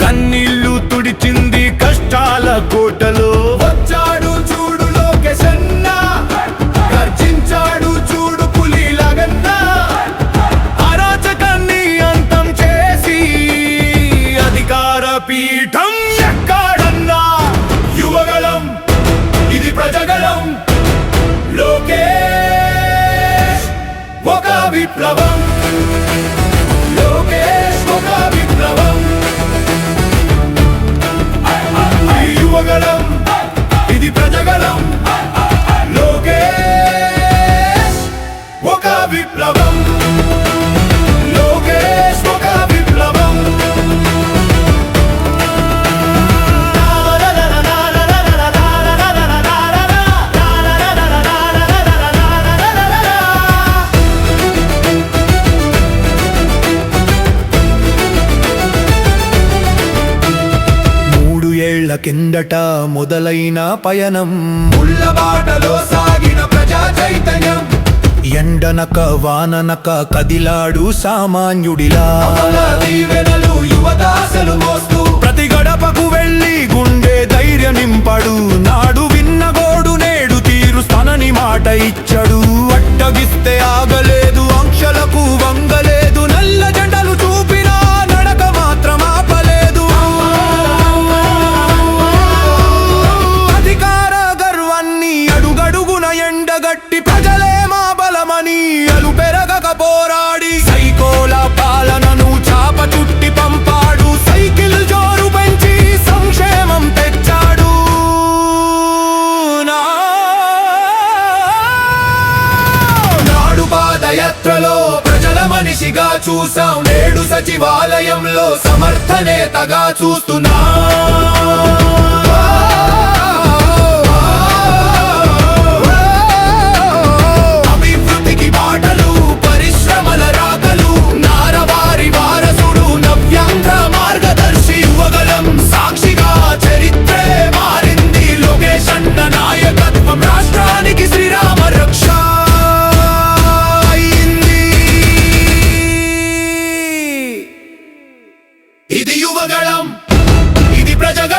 కన్నీళ్ళు తుడిచింది కష్టాల కోటలో. వచ్చాడు చూడు లోకేశన్న గర్జించాడు చూడు పులి లగన్నా అరాచకాన్ని అంతం చేసి అధికార పీఠం ఎక్కాడన్నా. యువగళం ఇది ప్రజగళం. లోకే ఒక విప్లవం. ఏళ్ళ కిందట మొదలైన పయనం. ముళ్ళబాటలో సాగిన ప్రజా చైతన్యం. ఎండనక వాననక కదిలాడు సామాన్యుడిలా. దీవెనలు చూసాం నేడు సచివాలయంలో సమర్థనేతగా చూస్తున్నా.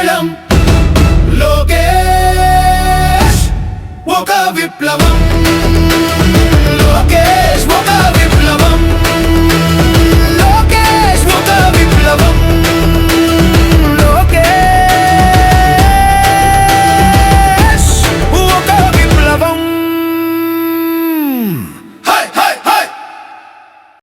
ఇది లోకేష్ ఒక విప్లవం.